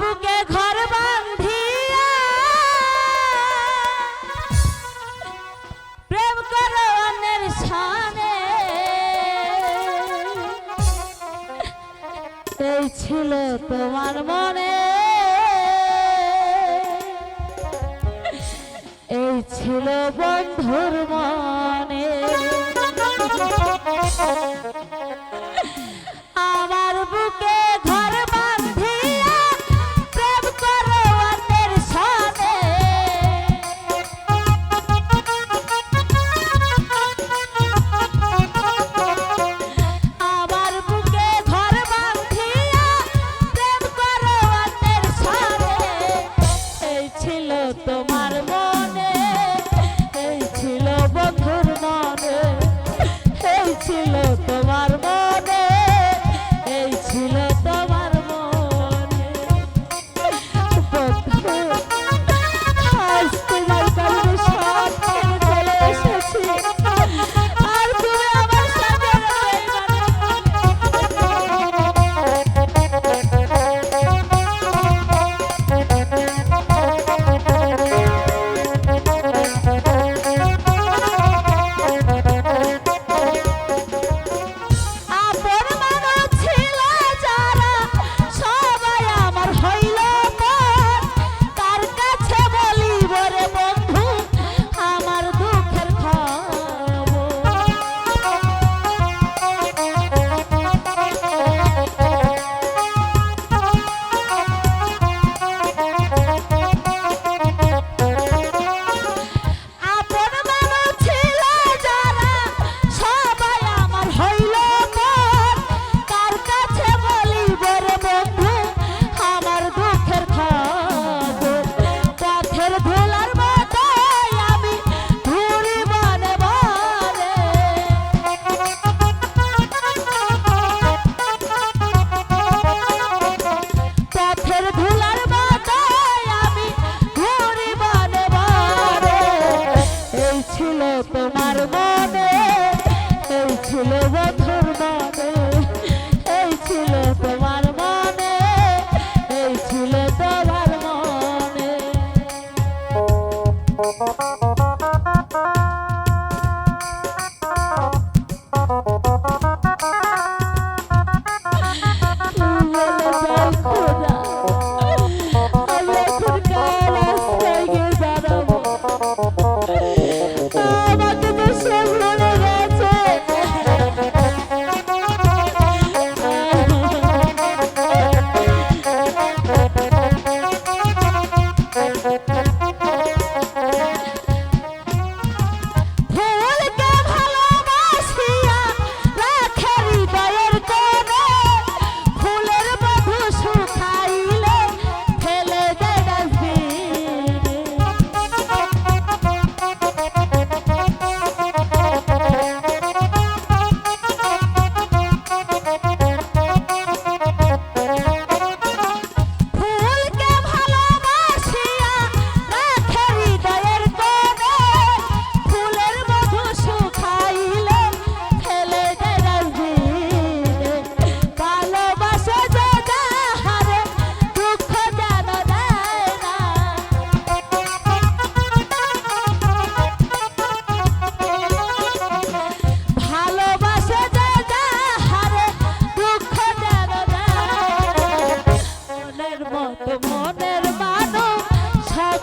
বুকে ঘর অন্যের এই ছিল তোমার মনে। এই ছিল বন্ধুর মনে। tomar. remember what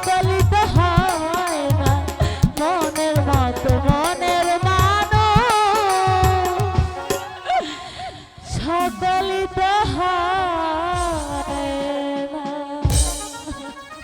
কলি